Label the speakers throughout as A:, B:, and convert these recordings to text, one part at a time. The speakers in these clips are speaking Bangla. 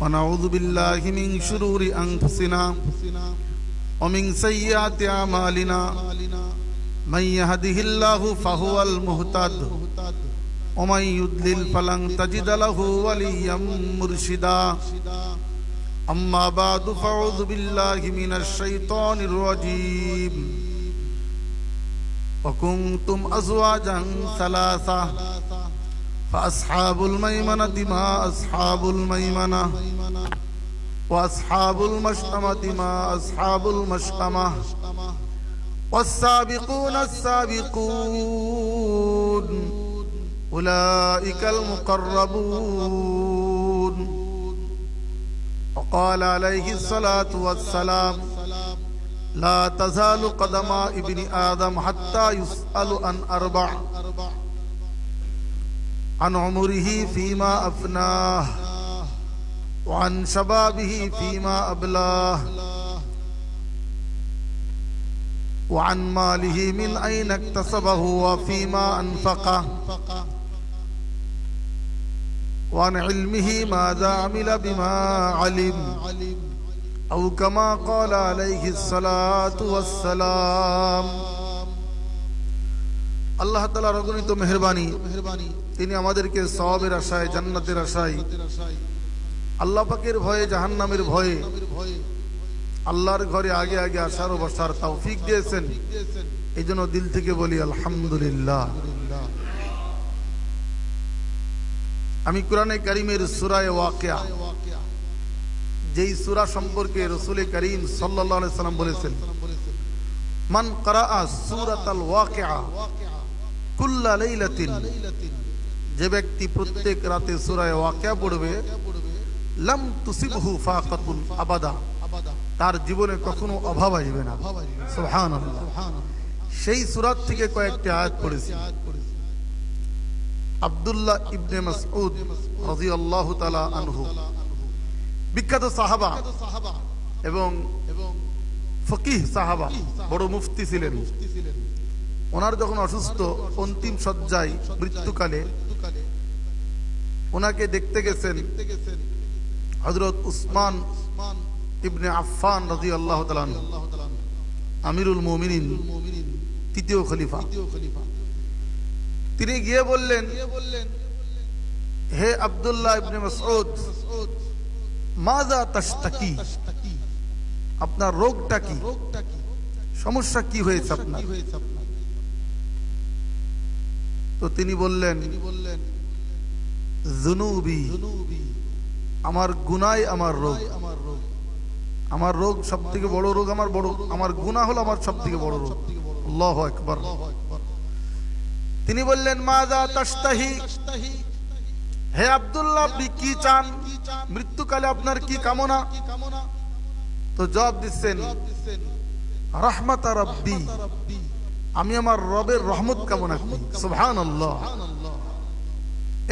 A: ونعوذ بالله من شرور أنفسنا ومن سيئات أعمالنا من يهده الله فهو المهتد ومن يضلل فلن تجد له وليا مرشدا أما بعد فأعوذ بالله من الشيطان الرجيم وكنتم أزواجا ثلاثة فأصحاب الميمنة ما أصحاب الميمنة وأصحاب المشأمة ما أصحاب المشأمة والسابقون السابقون أولئك المقربون وقال عليه الصلاة والسلام لا تزال قدم ابن آدم حتى يسأل عن أربع عن عمره فيما أفناه وعن شبابه فيما أبلاه وعن ماله من أين اكتسبه وفيما أنفقه وعن علمه ماذا عمل بما علم أو كما قال عليه الصلاة والسلام আল্লাহ তালার অগণিত মেহরবানি। তিনি আমাদেরকে সওয়াবের আশায়, জান্নাতের আশায়, আল্লাহ পাকের ভয়ে, জাহান্নামের ভয়ে, আল্লাহর ঘরে আগে আগে আসার ও বসার তৌফিক দিয়েছেন। এই জন্য দিল থেকে বলি, আলহামদুলিল্লাহ। আমি কোরআনে করিমের সুরায় ওয়াকিয়া, যেই সুরা সম্পর্কে রসুল করিম সাল্লাল্লাহু সাল্লাম বলেছেন, মান করা সুরাতাল ওয়াকিয়া যে ব্যক্তি প্রত্যেক রাতে সূরায়ে ওয়াকিয়া পড়বে তুসিবহু ফাকাতুন আবাদা। তার জীবনে কখনো অভাব আসবে না। সুবহানাল্লাহ। সেই সূরাত থেকে কয়েকটি আয়াত পড়েছি। আব্দুল্লাহ ইবনে মাসউদ রাদিয়াল্লাহু তাআলা আনহু। বিখ্যাত সাহাবা এবং ফকিহ সাহাবা, বড় মুফতি ছিলেন। ওনার যখন অসুস্থ, অন্তিম শয্যায় মৃত্যুকালে ওনাকে দেখতে গেছেন হজরত উসমান ইবনে আফফান রাজি আল্লাহ আমিরুল মোমিনিন, তৃতীয় খলিফা। তিনি গিয়ে বললেন, হে আব্দুল্লাহ ইবনে মাসউদ মাজা তাশতাকি? আপনার রোগটা কি? সমস্যা কি হয়েছে আপনার? তো তিনি বললেন, জুনুবি, আমার গুনাই আমার রোগ। আমার রোগ আমার সব থেকে বড় রোগ আমার বড়, আমার গুনাহ হলো আমার সব থেকে বড় রোগ। একবার তিনি বললেন হে আব্দুল্লাহ, আপনি কি চান? মৃত্যুকালে আপনার কি কামনা? তো জবাব দিচ্ছেন, রহমত রব্বি। আমি আমার রবের রহমত কামনা করি। সুবহান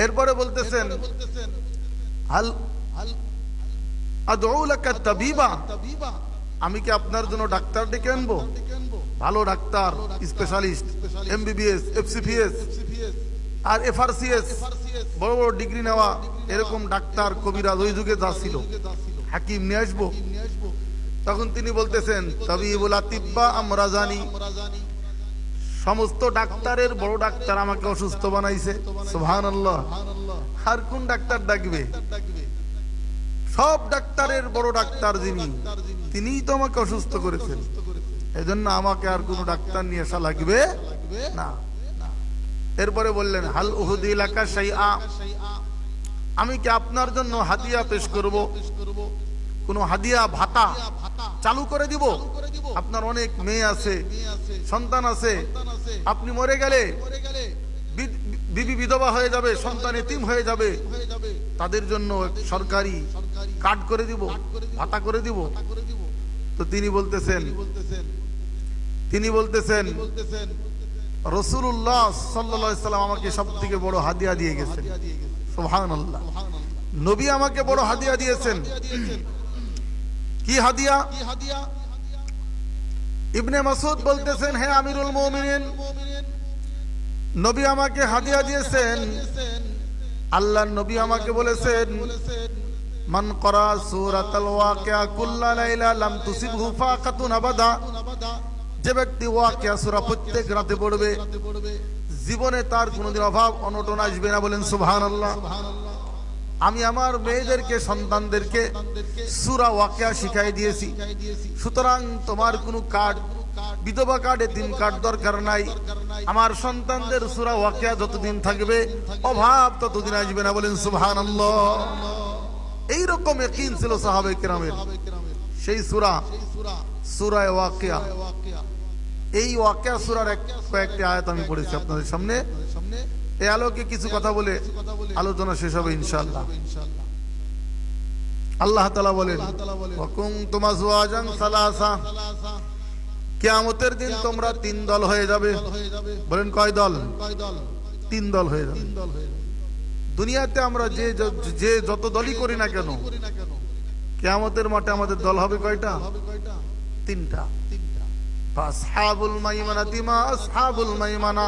A: এরপরে বলতেছেন তাবিবা। আমি কি আপনার জন্য ডাক্তার ডেকে আনব? ভালো ডাক্তার স্পেশালিস্ট এমবিবিএস এফসিপিএস আর এফ এফআরসিএস বড় বড় ডিগ্রি নেওয়া এরকম ডাক্তার কবিরাজ ওই যুগে যা ছিল। হাকিম নিয়ে আসব। তখন তিনি বলতেছেন, তবিবুল আতিব্বা আমরা জানি সমস্ত ডাক্তারের বড় ডাক্তার আমাকে অসুস্থ বানাইছে। সুহান আর কোন ডাক্তার ডাকবে? সব ডাক্তারের বড় ডাক্তার যিনি, তিনিই তো আমাকে অসুস্থ করেছেন। এজন্য আমাকে আর কোন ডাক্তার নিয়ে আসা লাগবে না। এরপরে বললেন, হাল উহুদি এলাকা সেই আমি কি আপনার জন্য হাতিয়া পেশ করব? কোন হাদিয়া ভাতা? চালু করে দিব। আপনার অনেক মেয়ে আছে সন্তান আছে। আপনি মরে গেলে বিবি বিধবা হয়ে যাবে সন্তান এতিম হয়ে যাবে। তাদের জন্য সরকারি কার্ড করে দিব ভাতা করে দিব। তো তিনি বলতেছেন তিনি বলতেছেন রসুল্লাহ সাল্লাম আমাকে সব থেকে বড় হাদিয়া দিয়ে গেছেন। সোহান নবী আমাকে বড় হাদিয়া দিয়েছেন। কি হাদিয়া? ইবনে মাসুদ বলতেছেন, হে আমিরুল মুমিনিন, নবী আমাকে হাদিয়া দিয়েছেন। আল্লাহ নবী আমাকে বলেছেন, মান করা সূরাতাল ওয়াকিয়া কুল্লা লাইলা লাম আবাদা। যে ব্যক্তি ওয়াকিয়া প্রত্যেক রাতে পড়বে, জীবনে তার কোনোদিন অভাব, অনটন আসবে না বলেন সুবহানাল্লাহ। আমি আমার মেয়েদেরকে, সন্তানদেরকে সুরা ওয়াকিয়া শিখাই দিয়েছি। সুতরাং তোমার কোনো কার্ড, বিধবা কার্ডে তিন কার্ড দরকার নাই। আমার সন্তানদের সুরা ওয়াকিয়া যতদিন থাকবে, অভাব ততদিন আসবে না। বলেন, সুবহানাল্লাহ। এইরকম একই ছিল সাহাবে কেরামের। সেই সুরা, সুরায় ওয়াকিয়া। এই ওয়াকিয়া সুরার এক কয়েকটি আয়াত আমি পড়েছি আপনাদের সামনে। এই আলোকে কিছু কথা বলে আলোচনা শেষ হবে ইনশাআল্লাহ। আল্লাহ তালা বলেন ওয়াকুম তুমাজওয়াজান সালাসা কিয়ামতের দিন তোমরা তিন দল হয়ে যাবে। বলেন কয় দল? তিন দল হয়ে যাবে। দুনিয়াতে আমরা যে যে যত দলই করি না কেন, কেয়ামতের মাঠে আমাদের দল হবে কয়টা? তিনটা। আসহাবুল মাইমানা তিমা আসহাবুল মাইমানা।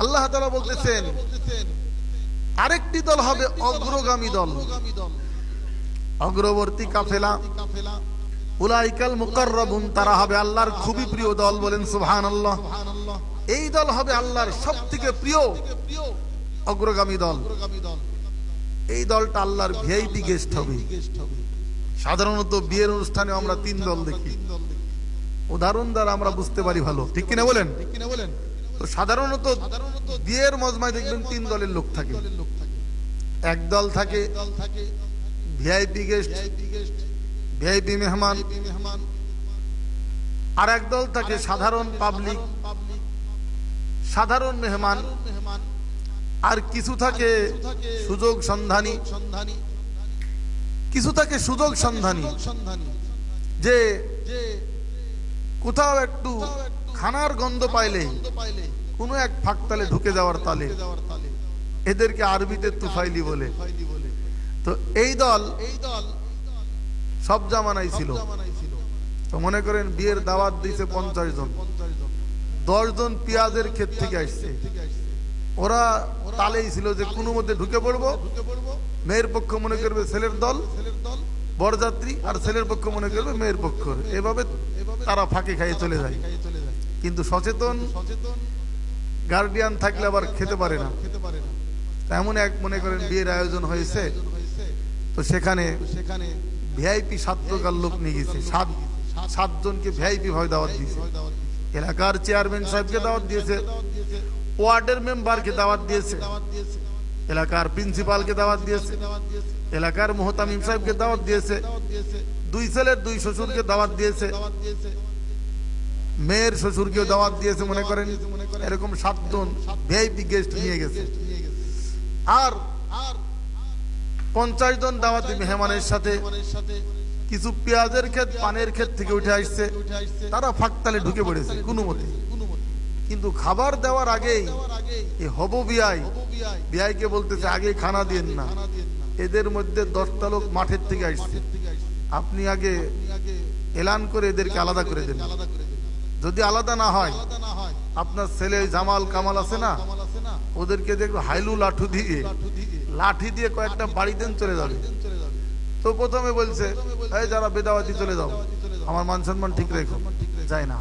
A: আল্লাহ তারা বলতেছেন আরেকটি দল হবে অগ্রগামী দল। অগ্রবর্তী কাফেলা। উলাইকাল মুকাররাবুন তারা হবে আল্লাহর খুবই প্রিয় দল বলেন সুবহানাল্লাহ। এই দল হবে আল্লাহর সবথেকে প্রিয় অগ্রগামী দল। এই দলটা আল্লাহর ভিআইপি গেস্ট হবে। সাধারণত বিয়ের অনুষ্ঠানে আমরা তিন দল দেখি। উদাহরণ দ্বারা আমরা বুঝতে পারি ভালো। ঠিক কিনা বলেন? তো সাধারণত বিয়ের মজমায় দেখবেন তিন দলের লোক থাকে। এক দল থাকে ভিআইপি গেস্ট ভিআইপি মেহমান আর এক দল থাকে সাধারণ পাবলিক সাধারণ মেহমান। আর কিছু থাকে সুযোগ সন্ধানী। কিছু থাকে সুযোগ সন্ধানী। যে কোথাও একটু খানার গন্ধ পাইলে কোনো এক ফাঁক তালে ঢুকে যাওয়ার তালে এদেরকে আরবিতে তুফাইলি বলে। তো এই দল এই সব জামানাই ছিল। তো মনে করেন বিয়ের দাওয়াত দিয়েছে পঞ্চাশ জন। দশ জন পেঁয়াজের ক্ষেত থেকে আসছে। ওরা তালেই ছিল যে কোনো মধ্যে ঢুকে পড়ব। মেয়ের পক্ষ মনে করবে ছেলের দল বরযাত্রী আর ছেলের পক্ষ মনে করবে মেয়ের পক্ষ। এভাবে তারা ফাঁকে খাইয়ে চলে যায়। কিন্তু সচেতন গার্ডিয়ান থাকলে আবার খেতে পারে না। এমন এক মনে করেন বিয়ের আয়োজন হয়েছে। তো সেখানে সেখানে ভিআইপি সাত প্রকার লোক নিয়ে গেছে। সাত সাতজনকে ভিআইপি ভাবে দাওয়াত দিয়েছে। এলাকার চেয়ারম্যান সাহেবকে দাওয়াত দিয়েছে। ওয়ার্ডের মেম্বারকে দাওয়াত দিয়েছে। এলাকার প্রিন্সিপালকে দাওয়াত দিয়েছে। এলাকার মোহতামিম সাহেবকে দাওয়াত দিয়েছে। দুই ছেলের দুই শ্বশুরকে দাওয়াত দিয়েছে। মেয়ের শ্বশুরকেও দাওয়াত দিয়েছে মনে করেন, এরকম সাতজন ভিআইপি গেস্ট নিয়ে গেছে। আর পঞ্চাশ জন দাওয়াতি মেহমানের সাথে কিছু পেঁয়াজের ক্ষেত, পানের ক্ষেত থেকে উঠে আসছে। তারা ফাঁকতালে ঢুকে পড়েছে, কোনো মতে। কিন্তু খাবার দেওয়ার আগেই হব বিয়াই বিয়াইকে বলতেছে, আগে খানা দিন না। এদের মধ্যে দশটা লোক মাঠের থেকে আসছে। আপনি আগে এলান করে এদেরকে আলাদা করে দেন। যদি আলাদা না হয়, আপনার ছেলে জামাল কামাল আছে না, ওদেরকে দেখো হাইলু লাঠু দিয়ে, লাঠি দিয়ে কয়েকটা বাড়ি দেন চলে যাবে। তো প্রথমে বলছে, এই যারা বেদাবাদি চলে যাও, আমার মান সম্মান ঠিক রেখো। যায় না।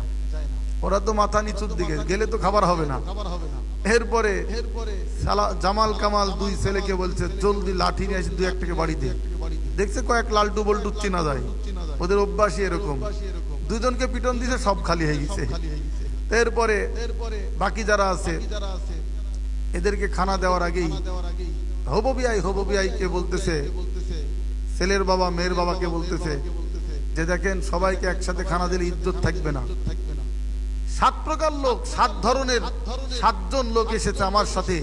A: ওরা তো মাথা নিচুর দিকে, গেলে তো খাবার হবে না। এরপরে জামাল কামাল দুই ছেলেকে বলছে, জলদি লাঠি নিয়ে এসে দুই একটাকে বাড়ি দে। দেখছে কয়েক লালটু বল্টু চিনা যায়। ওদের অভ্যাসই এরকম। দুজনকে পিটন দিছে সব খালি হয়ে গেছে। এরপরে বাকি যারা আছে এদেরকে খানা দেওয়ার আগেই হব বিআই হব বিআই কে বলতেছে ছেলের বাবা মেয়ের বাবাকে বলতেছে যে দেখেন সবাইকে একসাথে খানা দিলে ইজ্জত থাকবে না। সাত প্রকার লোক সাত ধরনের সাতজন লোক এসেছে আমার সাথে।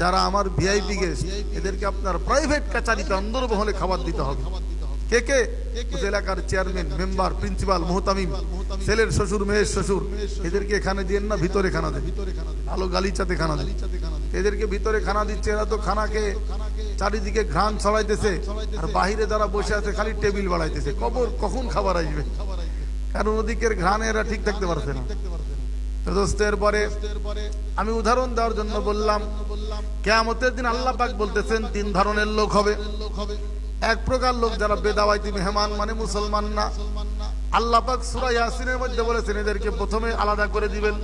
A: যারা আমার ভিআইপি গেস্ট এদেরকে আপনার প্রাইভেট কাচারিতে অন্দরবহলে খাবার দিতে হবে। কে কে? এলাকার চেয়ারম্যান মেম্বার প্রিন্সিপাল মোহতামিম, ছেলের শ্বশুর, মেয়ের শ্বশুর, এদেরকে এখানে দিয়েন না, ভিতরে খানা দেন। ভালো গালিচাতে খানা দেন। এদেরকে ভিতরে খানা দিচ্ছে, এরা তো খানাকে চারিদিকে ঘ্রাণ ছড়াইতেছে, আর বাহিরে যারা বসে আছে খালি টেবিল বাড়াইতেছে। কবর কখন খাবার আসবে? কারণ ওদিকের ঘ্রাণে এরা ঠিক থাকতে পারছে না। আমি উদাহরণ দেওয়ার জন্য বললাম, কেয়ামতের দিন আল্লাহ পাক বলতেছেন, তিন ধরনের লোক হবে। এক প্রকার লোক যারা বেদাওয়াইতি মেহমান মানে মুসলমান না। আল্লাহ পাক সূরা ইয়াসিনের মধ্যে বলেছেন, এদেরকে প্রথমে আলাদা করে দিবেন।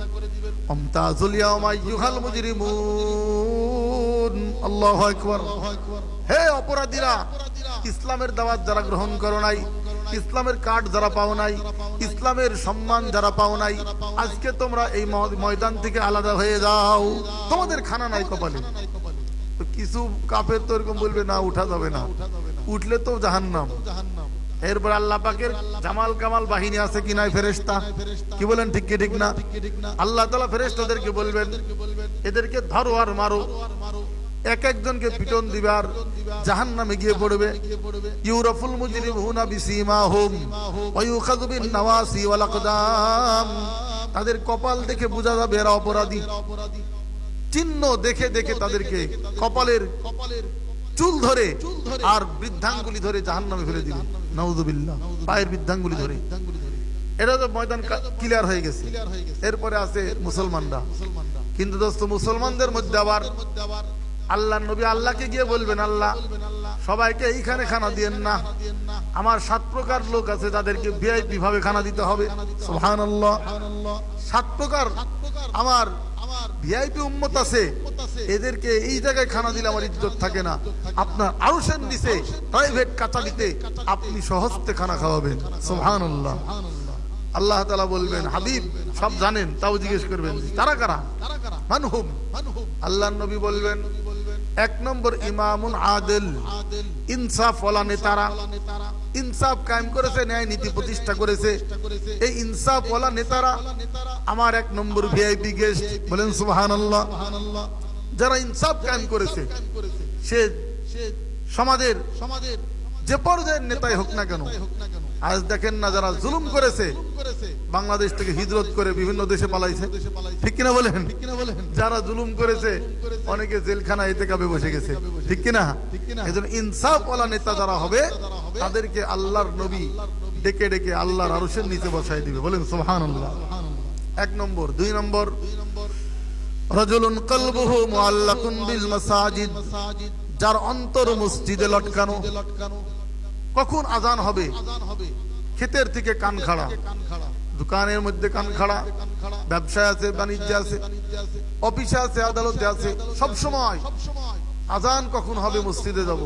A: অমতাজুল ইয়াউমা ইউহাল মুজরিমুন। আল্লাহু আকবার। হে অপরাধীরা, ইসলামের দাওয়াত যারা গ্রহণ করো নাই, ইসলামের কার্ড যারা পাও নাই, ইসলামের সম্মান যারা পাও নাই, আজকে তোমরা এই ময়দান থেকে আলাদা হয়ে যাও। তোমাদের খানা নাই কপালে। কিছু কাফের তো এরকম বলবে, না, উঠা যাবে না। উঠলে তো জাহান্নাম। এরপর আল্লাহ পাকের জামাল কামাল বাহিনী আছে কি নাই ফেরেশতা? কি বলেন, ঠিক ঠিক না? আল্লাহ তাআলা ফেরেশতাদেরকে বলবেন, এদেরকে ধরো আর মারো। এক একজনকে পিটন দিবার জাহান্নামে গিয়ে পড়বে। ইউরাফুল মুজরিমুনা বিসীমাহুম ওয়া ইউখাযু বিন নাওয়াসি ওয়াল তাদের কপাল দেখে বোঝা যাবে এরা অপরাধী। চিহ্ন দেখে দেখে তাদেরকে কপালের কপালের চুল ধরে আর বৃদ্ধাঙ্গুলি ধরে জাহান্নামে ফেলে দিবে। নাউযুবিল্লাহ। পায়ের বৃদ্ধাঙ্গুলি ধরে। এটা তো ময়দান ক্লিয়ার হয়ে গেছে। এরপরে আছে মুসলমানরা। কিন্তু দোস্ত মুসলমানদের মধ্যে আবার আল্লাহ নবী আল্লাহকে গিয়ে বলবেন আল্লাহ সবাইকে এইখানে খানা দিয়েন না। আমার সাত প্রকার লোক আছে যাদেরকে ভিআইপি ভাবে খানা দিতে হবে। সাত প্রকার আমার ভিআইপি উম্মত আছে। এদেরকে এই জায়গায় খানা দিলে আমার ইজ্জত থাকে না। আপনার আরুষের নিচে প্রাইভেট কাচালিতে আপনি সহজতে খানা খাওয়াবেন। সোহান আল্লাহ তালা বলবেন হাবিব সব জানেন। তাও জিজ্ঞেস করবেন তারা কারা? মানহুম আল্লাহ নবী বলবেন এক নম্বর ইমামুন আদেল। ইনসাফ ওয়ালা নেতারা। ইনসাফ কায়েম করেছে, ন্যায় নীতি প্রতিষ্ঠা করেছে। এই ইনসাফ ওয়ালা নেতারা আমার এক নম্বর ভিআইপি গেস্ট বলেন সুবহানাল্লাহ। যারা ইনসাফ কায়েম করেছে, সে সমাজের সমাজের যে পর্যায়ের নেতাই হোক না কেন আজ দেখেন না যারা জুলুম করেছে, বাংলাদেশ থেকে হিজরত করে বিভিন্ন দেশে পালাইছে। ঠিক কিনা বলেন? যারা জুলুম করেছে, অনেকে জেলখানা এতে কাবে বসে গেছে। ঠিক কিনা? এজন্য ইনসাফ ওয়ালা নেতা যারা হবে, তাদেরকে আল্লাহর নবী ডেকে ডেকে আল্লাহর আরশের নিচে বসাই দিবে। বলেন সুবহানাল্লাহ। এক নম্বর। দুই নম্বর। রজুলুন কলবুহু মুআল্লাকুন বিল মাসাজিদ, যার অন্তর মসজিদে লটকানো। কখন আজান হবে? ক্ষেতের থেকে কান খাড়া। দোকানের মধ্যে কান খাড়া। ব্যবসায় আছে বাণিজ্য আছে অফিসে আছে আদালতে আছে সব সময়। আজান কখন হবে মসজিদে যাব?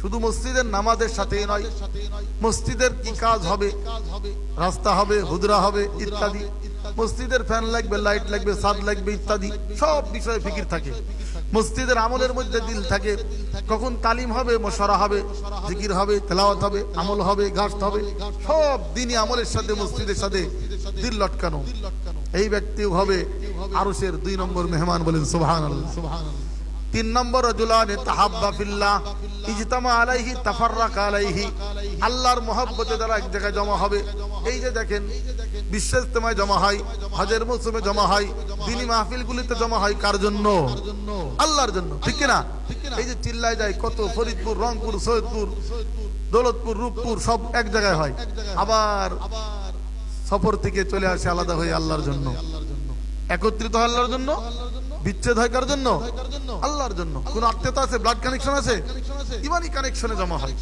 A: শুধু মসজিদের নামাজের সাথেই নয় মসজিদের কি কাজ হবে? রাস্তা হবে হুদরা হবে ইত্যাদি। মসজিদের ফ্যান লাগবে লাইট লাগবে সাদ লাগবে ইত্যাদি। সব বিষয়ে ফিকির থাকে। মসজিদের আমলের মধ্যে দিল থাকে। কখন তালিম হবে, মশারা হবে, জিকির হবে, তেলাওয়াত হবে, আমল হবে গাছ হবে, সব দিনই আমলের সাথে, মসজিদের সাথে দিল লটকানো। এই ব্যক্তিও হবে আরশের দুই নম্বর মেহমান বলেন, সুবহানাল্লাহ। তিন নম্বর রজুলানে তাহাব্বা ফিল্লাহ, ইজতামা আলাইহি, তাফাররাকা আলাইহি। আল্লাহর মহব্বতে যারা এক জায়গায় জমা হবে। এই যে দেখেন বিশ্ব ইজতেমায় জমা হয়, হজের মৌসুমে জমা হয়, দিনী মাহফিলগুলিতে জমা হয় কার জন্য? আল্লাহর জন্য, ঠিক না এই যে চিল্লায় যায়, কত ফরিদপুর, রংপুর, সৈয়দপুর, দৌলতপুর, রূপপুর, সব এক জায়গায় হয়। আবার সফর থেকে চলে আসে আলাদা হয়ে আল্লাহর জন্য। একত্রিত আল্লাহর জন্য? বিচ্ছেদ হয় কার জন্য? আল্লাহর জন্য। কোন আত্মীয়তা আছে? ব্লাড কানেকশন আছে? ইমানি কানেকশনে জমা হয়।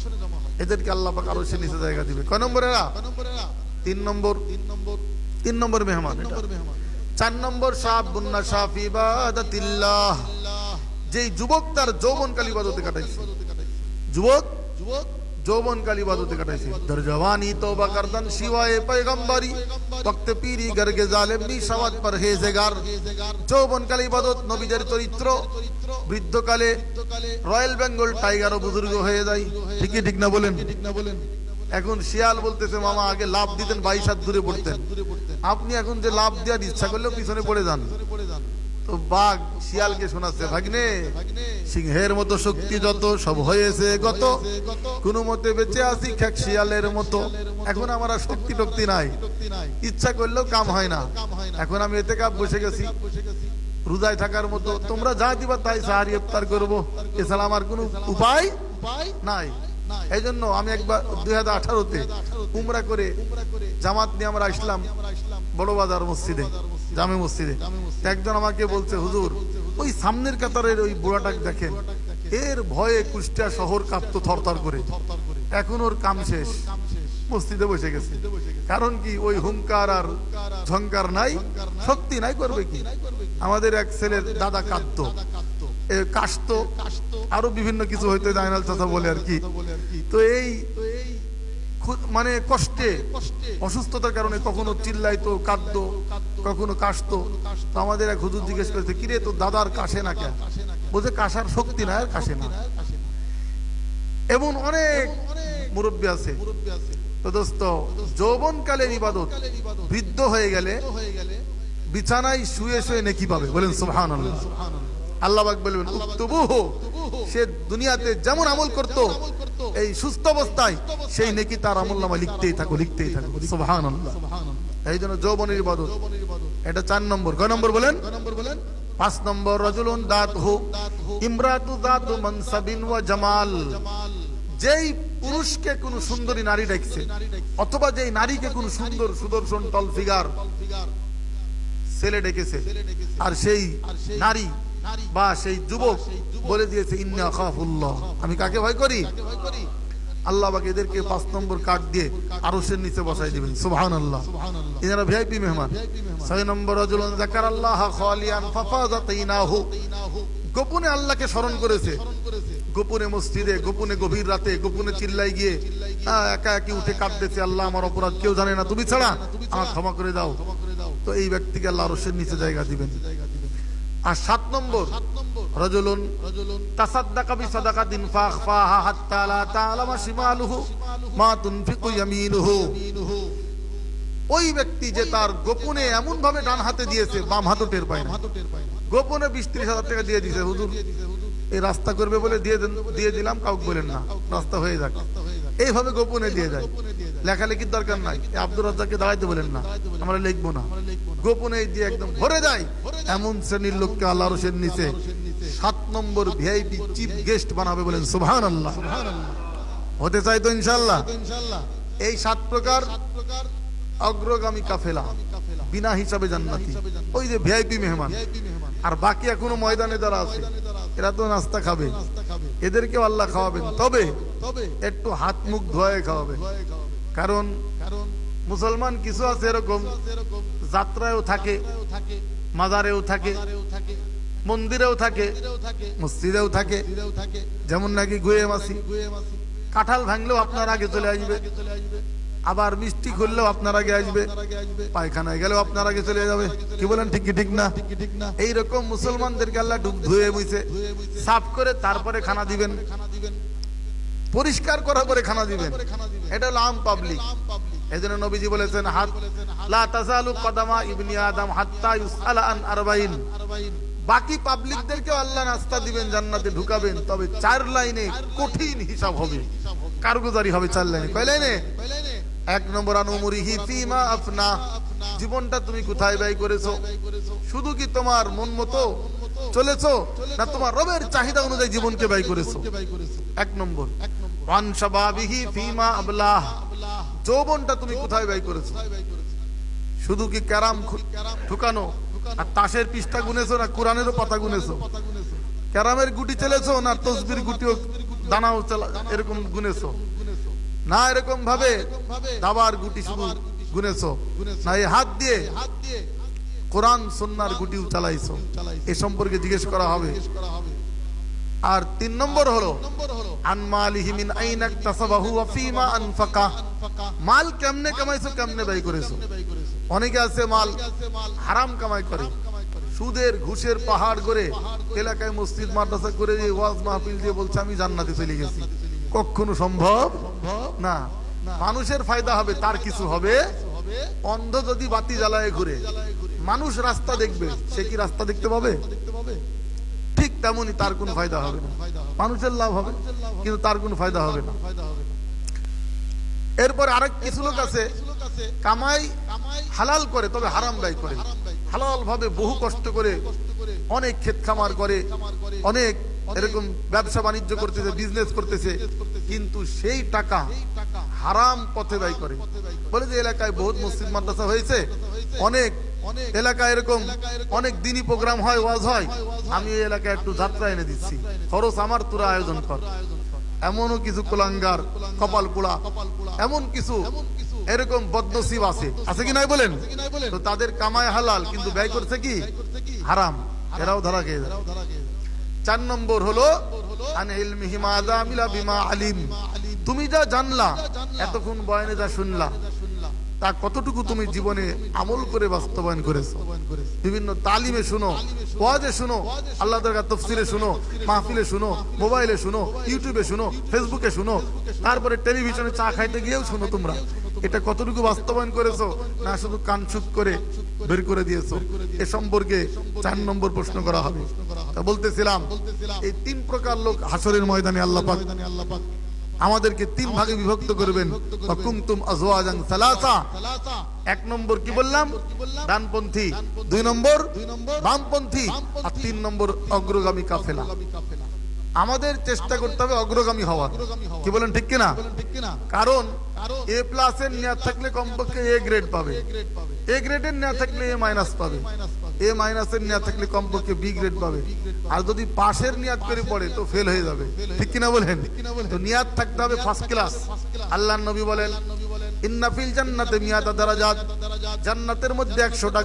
A: এদেরকে আল্লাহ পাক আরও সে নিচে জায়গা দিবে। কয় নম্বর এরা? তিন নম্বর। তিন নম্বর মেহমান চার নম্বর সাহ বুন্না সাফি ইবাদাতিল্লাহ। যেই যুবক তার যৌবনকাল ইবাদতে কাটাইছে। যুবক যুবক? যৌবনকাল বাদতে কাটাইছে। ধর জওয়ানি তওবা করদন শিওয়ায়ে পয়গম্বরি। তক্ত পীরি গর্গে জালেম নি সাওয়াত পরহেজগার যৌবনকাল ইবাদত নবীদের চরিত্র। বৃদ্ধকালে রয়্যাল বেঙ্গল টাইগারও বুজুর্গ হয়ে যায়। ঠিকই ঠিক না বলেন? এখন শিয়াল বলতেছে, মামা, আগে লাভ দিতেন, বাইশ হাত দূরে পড়তেন। আপনি এখন যে লাভ দেওয়ার ইচ্ছা করলেও পিছনে পড়ে যান। বাঘ শিয়ালকে শোনাচ্ছে, ভাগ্নে, সিংহের মতো শক্তি যত, সব হয়েছে গত। কোনো মতে বেঁচে আছি খেক শিয়ালের মতো। এখন আমার আর শক্তি টক্তি নাই। ইচ্ছা করলেও কাম হয় না। এখন আমি এতে কাপ বসে গেছি। রোজায় থাকার মতো তোমরা যা দিবা তাই সাহারি ইফতার করব। এছাড়া আমার কোনো উপায় নাই। এই জন্য আমি একবার দুই হাজার আঠারোতে উমরা করে জামাত নিয়ে আমরা আসলাম বড় বাজার মসজিদে, জামে মসজিদে। একজন আমাকে বলছে, হুজুর, ওই সামনের কাতারের ওই বুড়াটাক দেখেন, এর ভয়ে কুষ্টিয়া শহর কাঁপতো থরথর করে। এখন ওর কাম শেষ, মসজিদে বসে গেছে। কারণ কি, ওই হুঙ্কার আর ঝঙ্কার নাই, শক্তি নাই করবে কি? আমাদের এক ছেলের দাদা কাঁদত কাশত, আরও বিভিন্ন কিছু হইতে জাইনাল চাচা বলে আর কি। তো এই মানে কষ্টে, অসুস্থতার কারণে কখনো চিল্লাইতো, কাঁদতো, কখনো কাশতো। তো আমাদের এক হুজুর জিজ্ঞেস করেছে, কিরে তো দাদার কাশে না কেন? বলছে, কাশার শক্তি না আর কাশে না। এমন অনেক মুরব্বী আছে। তো দোস্ত, যৌবনকালের ইবাদত, বৃদ্ধ হয়ে গেলে বিছানায় শুয়ে শুয়ে নেকি পাবে। বলেন আল্লাহ পাক বলবেন উক্তবুহু সে দুনিয়াতে যেমন আমল করত এই সুস্থ অবস্থায় সেই নেকি তার আমল নামা লিখতেই থাকো লিখতেই থাকো। সুবহান এই জন্য যৌবনের ইবাদত। এটা চার নম্বর। কয় নম্বর বলেন? পাঁচ নম্বর রজুলুন দাঁত হু। ইমরাতু দাঁত মনসাবিন ওয়া জামাল। যেই পুরুষকে কোন সুন্দরী নারী ডাকছে অথবা যেই নারীকে কোন সুন্দর সুদর্শন টল ফিগার ছেলে ডেকেছে আর সেই নারী বা সেই যুবক বলে দিয়েছে ইন্না খাফুল্লাহ। আমি কাকে ভয় করি? আল্লাহ বাকে এদেরকে পাঁচ নম্বর কার্ড দিয়ে আরশের নিচে বসাই দিবেন। সুবহান আল্লাহ এনারা ভিআইপি মেহমান। ছয় নম্বর রজুলন জাকার আল্লাহ খালিয়ান গোপনে আল্লাহকে স্মরণ করেছে। গোপনে মসজিদে গোপনে গভীর রাতে গোপনে চিল্লাই গিয়ে আহ, একা একই উঠে কাঁদতেছে আল্লাহ আমার অপরাধ কেউ জানে না। তুমি ছাড়া। আমার ক্ষমা করে দাও। তো এই ব্যক্তিকে আল্লাহ রসের নিচে জায়গা দিবেন। আর সাত নম্বর, রজুলুন, তাসাদ্দাকা বিসাদাকাতিন ফাখফাহা হাত্তা লা তা'লামা শিমালুহু, মা তুনফিকু ইয়ামিনুহু। ওই ব্যক্তি যে তার গোপনে এমন ভাবে ডান হাতে দিয়েছে, বাম হাতও টের পায় না। গোপনে বিশ ত্রিশ হাজার টাকা দিয়ে দিয়েছে, হুজুর, এই রাস্তা করবে বলে দিয়ে দিয়ে দিলাম, কাউকে বলেন না, রাস্তা হয়ে যাক। এইভাবে গোপনে দিয়ে যায় লেখালেখির দরকার নাই আব্দুর রাজ্জাককে দাঁড়াইতে বলেন না, আমরা লিখব না। গোপনে দিয়ে একদম ভরে যায়। এমন শ্রেণির লোককে আল্লাহ রসের নিচে সাত নম্বর ভিআইপি চিফ গেস্ট বানাবে বলেন সুবহান আল্লাহ হতে চাই তো ইনশাল্লাহ এই সাত প্রকার অগ্রগামী কাফেলা, বিনা হিসাবে জান্নাতি। ওই যে ভিআইপি মেহমান। আর বাকি এখনও ময়দানে যারা আছে, এরা তো নাস্তা খাবে। এদেরকে আল্লাহ খাওয়াবেন। তবে একটু হাত মুখ ধোয়ে খাওয়াবে। কারণ মুসলমান কিছু আছে এরকম যাত্রায়ও থাকে মাজারেও থাকে মন্দিরেও থাকে মসজিদেও থাকে যেমন নাকি গুয়ে মাসি কাঁঠাল ভাঙলেও আপনার আগে চলে আসবে আবার মিষ্টি খুললেও আপনার আগে আসবে পায়খানায় গেলেও আপনার আগে চলে যাবে। কি বলেন ঠিক কি ঠিক না? এইরকম মুসলমানদেরকে আল্লাহ ডুব ধুয়ে মুছে সাফ করে তারপরে খানা দিবেন। পরিষ্কার করার পরে খানা দিবেন। এটা হলো আম পাবলিক এই জন্য নবীজি বলেছেন, হাত লা তাজালু কদামা ইবনি আদম হাত্তা ইউসালা আন আরবাইন। বাকি পাবলিকদেরকেও আল্লাহ নাস্তা দিবেন, জান্নাতে ঢুকাবেন, তবে চার লাইনে কঠিন হিসাব হবে। কারগুজারি হবে চার লাইনে। কয় লাইনে? এক নম্বর আনুমুরিহি ফিমা আফনা। জীবনটা তুমি কোথায় ব্যয় করেছ? শুধু কি তোমার মন মতো চলেছো, না তোমার রবের চাহিদা অনুযায়ী জীবনকে ব্যয় করেছ? এক নম্বর, ওয়ান শাবাবিহি ফিমা আবলাহ। যৌবনটা তুমি কোথায় ব্যয় করেছ? শুধু কি ক্যারাম ঠুকানো আর তাসের পৃষ্ঠা গুনেছো না কোরআনেরও পাতা গুনেছো? ক্যারামের গুটি চলেছো না তসবির গুটিও দানাও এরকম গুনেছো? না এরকম ভাবে দাবার গুটি শুধু গুনেছো? না এই হাত দিয়ে কোরআন সন্ন্যার গুটিও চালাইছো? এ সম্পর্কে জিজ্ঞেস করা হবে। আর তিন নম্বর হলো আনমালিহি মিন আইনাক তাসাবাহু ওয়া মাল কেমনে কামাইছো, কেমনে ব্যয় করেছ? অনেকে আছে মাল হারাম কামাই করে। সুদের ঘুষের পাহাড় করে এলাকায় মসজিদ, মাদ্রাসা করে দিয়ে ওয়াজ মাহফিল দিয়ে বলছে, আমি জান্নাতে চলে গেছি। কখনো সম্ভব? না। মানুষের ফায়দা হবে, তার কিছু হবে। অন্ধ যদি বাতি জ্বালায় ঘুরে, মানুষ রাস্তা দেখবে, সে কি রাস্তা দেখতে পাবে? ঠিক তেমনই তার কোনো ফায়দা হবে না। মানুষের লাভ হবে, কিন্তু তার কোনো ফায়দা হবে না। এরপর আরেক কিছু লোক আছে, কামাই হালাল করে, তবে হারাম ব্যয় করে। হালাল ভাবে বহু কষ্ট করে অনেক ক্ষেত খামার করে, অনেক এরকম ব্যবসা বাণিজ্য করতেছে বিজনেস করতেছে, কিন্তু সেই টাকা হারাম পথে ব্যয় করে। বলে যে এলাকায় বহুত মসজিদ মাদ্রাসা হয়েছে, অনেক এলাকায় এরকম, অনেক দিনই প্রোগ্রাম হয়, ওয়াজ হয়। আমি এই এলাকায় একটু যাত্রা এনে দিচ্ছি। খরচ আমার, তোরা আয়োজন কর। এমনও কিছু কুলাঙ্গার কপাল পোড়া এমন কিছু, এরকম বদনসিব আছে। আছে কি নাই বলেন? তো তাদের কামায় হালাল, কিন্তু ব্যয় করছে কি? হারাম। এরাও ধরা খেয়ে যায় চার নম্বর হলো তুমি যা জানলা, এতক্ষণ বয়ানে যা শুনলা। তা কতটুকু তুমি জীবনে আমল করে বাস্তবায়ন করেছ? বিভিন্ন তালিমে শুনো, ওয়াজে শুনো আল্লাহ দরকার তফসিলে শুনো, মাহফিলে শুনো, মোবাইলে শুনো, ইউটিউবে শুনো, ফেসবুকে শুনো, তারপরে টেলিভিশনে চা খাইতে গিয়েও শুনো তোমরা। এটা কতটুকু বাস্তবায়ন করেছ? না, শুধু কান চুপ করে বের করে দিয়েছ। এ সম্পর্কে চার নম্বর প্রশ্ন করা হবে। বলতেছিলাম, এই তিন প্রকার লোক হাসরের ময়দানে আল্লাহ পাক আমাদেরকে তিন ভাগে বিভক্ত করবেন। কুমতুম আজওয়াজান সালাসা। এক নম্বর কি বললাম? ডানপন্থী। দুই নম্বর? বামপন্থী। আর তিন নম্বর অগ্রগামী কাফেলা। আমাদের চেষ্টা করতে হবে অগ্রগামী হওয়ার। কি বলেন ঠিক কিনা? কারণ এ প্লাস এর নেওয়া থাকলে কমপক্ষে এ গ্রেড পাবে। এ গ্রেডের নেওয়া থাকলে এ মাইনাস পাবে। এ মাইনাসের নেওয়া থাকলে কমপক্ষে বি গ্রেড পাবে। আর যদি পাশের নিয়াত করে পড়ে, তো ফেল হয়ে যাবে। ঠিক কিনা বলেন? তো নিয়াত থাকতে হবে ফার্স্ট ক্লাস আল্লাহ নবী বলেন ইন্নাফিল জান্নাতে মিয়াতা দারাজাত। জান্নাতের মধ্যে 100টা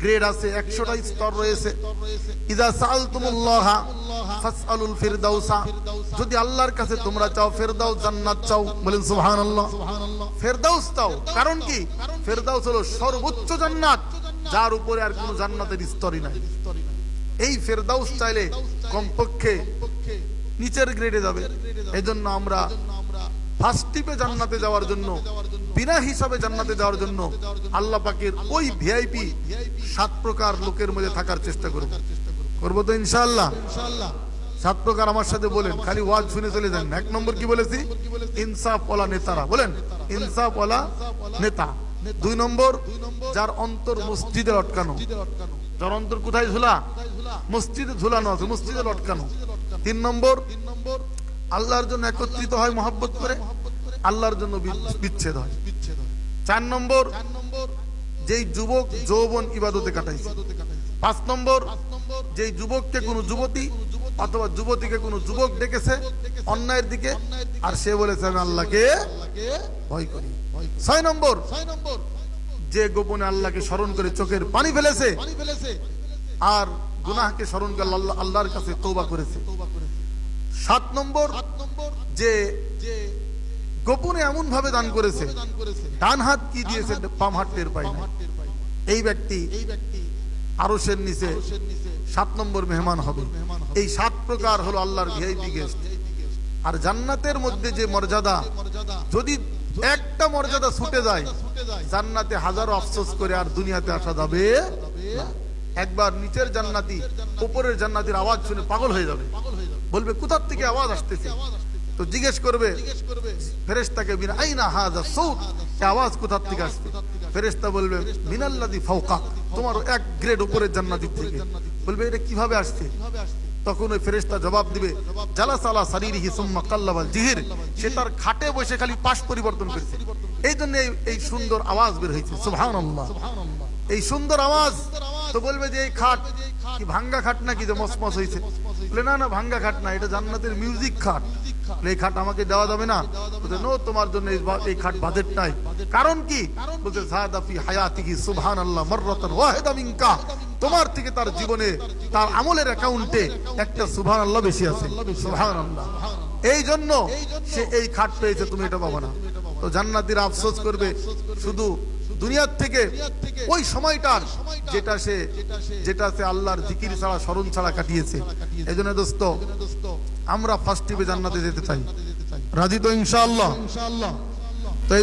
A: গ্রেড আছে 100টা স্তর রয়েছে। ইদা সাআলতুমুল্লাহ ফাসআলুল ফিরদাউসা। যদি আল্লাহর কাছে তোমরা চাও, ফেরদাউস জান্নাত চাও, বলেন সুবহানাল্লাহ। ফেরদাউস চাও। কারণ কি? ফেরদাউস হলো সর্বোচ্চ জান্নাত। যার উপরে আর কোনো জান্নাতের স্তরই নাই। এই ফেরদাউস চাইলে কমপক্ষে নিচের গ্রেডে যাবে। এজন্য আমরা ফার্স্ট টিপে জান্নাতে যাওয়ার জন্য, বিনা হিসাবে জান্নাতে যাওয়ার জন্য আল্লাহ পাকের ওই ভিআইপি সাত প্রকার লোকের মধ্যে থাকার চেষ্টা করব। করব তো ইনশাআল্লাহ। সাত প্রকার আমার সাথে বলেন, খালি ওয়াজ শুনে চলে যান। এক নম্বর কি বলেছি? ইনসাফ ওলা নেতারা। বলেন ইনসাফ ওলা নেতা। দুই নম্বর, যার অন্তর মসজিদে লটকানো। যার অন্তর কোথায় ঝুলা মসজিদে ঝুলানো আছে মসজিদে লটকানো। তিন নম্বর, আল্লাহর জন্য একত্রিত হয় মহাব্বত করে, আল্লাহর জন্য বিচ্ছেদ হয়। চার নম্বর, যেই যুবক যৌবন ইবাদতে কাটাইছে। পাঁচ নম্বর, যেই যুবককে কোনো যুবতী অথবা যুবতীকে কোনো যুবক ডেকেছে অন্যায়ের দিকে, আর সে বলেছে, আমি আল্লাহকে ভয় করি। ছয় নম্বর। যে গোপনে আল্লাহকে স্মরণ করে চোখের পানি ফেলেছে, আর গুনাহকে স্মরণ করে আল্লাহর কাছে তৌবা করেছে। সাত নম্বর, যে গোপনে এমন ভাবে দান করেছে, ডান হাত কি দিয়েছে, বাম হাত টের পাই না এই ব্যক্তি আরশের নিচে সাত নম্বর মেহমান হবে। এই সাত প্রকার হলো আল্লাহর ভিআইপি গেস্ট আর জান্নাতের মধ্যে যে মর্যাদা, যদি একটা মর্যাদা ছুটে যায়, জান্নাতে হাজারো আফসোস করে আর দুনিয়াতে আসা যাবে। একবার নিচের জান্নাতি, উপরের জান্নাতির আওয়াজ শুনে পাগল হয়ে যাবে। বলবে, কোথার থেকে আওয়াজ আসতেছে? তো জিজ্ঞেস করবে, ফেরেশতাকে বিনা আইনা হাজা এই আওয়াজ কোথার থেকে আসছে? ফেরেশতা বলবে মিনাল্লাদি ফাওকা তোমার এক গ্রেড উপরের জান্নাতি থেকে। বলবে, এটা কীভাবে আসছে? তখন ওই ফেরেস্তা জবাব দিবে, জালাসালা সারিরিহি সুম্মা কাল্লাবাল জিহির। সে তার খাটে বসে খালি পাশ পরিবর্তন করেছে। এই জন্য এই- সুন্দর আওয়াজ বের হয়েছে, সুবহানাল্লাহ। এই সুন্দর আওয়াজ তো বলবে যে, এই খাট কি ভাঙ্গা খাট নাকি যে মসমস হয়েছে? বলে, না না, ভাঙ্গা খাট না, এটা জান্নাতের মিউজিক খাট। এই খাট আমাকে দেওয়া যাবে না। তোমার জন্য এই খাট বাজেট নাই। কারণ কি? বলছে সাদাফি হায়াতিহি, সুবহানাল্লাহ, মাররাতান তোমার থেকে তার জীবনে, তার আমলের অ্যাকাউন্টে একটা সুবহানাল্লাহ বেশি আছে। সুবহানাল্লাহ। এই জন্য সে এই খাট পেয়েছে, তুমি এটা পাবো না। তো জান্নাতীরা আফসোস করবে, শুধু দুনিয়ার থেকে ওই সময়টার যেটা সে যেটা সে আল্লাহর জিকির ছাড়া, স্মরণ ছাড়া কাটিয়েছে। এই জন্য দোস্ত আমরা ফার্স্ট টিপে জান্নাতে যেতে চাই। রাজি তো ইনশাআল্লাহ। এই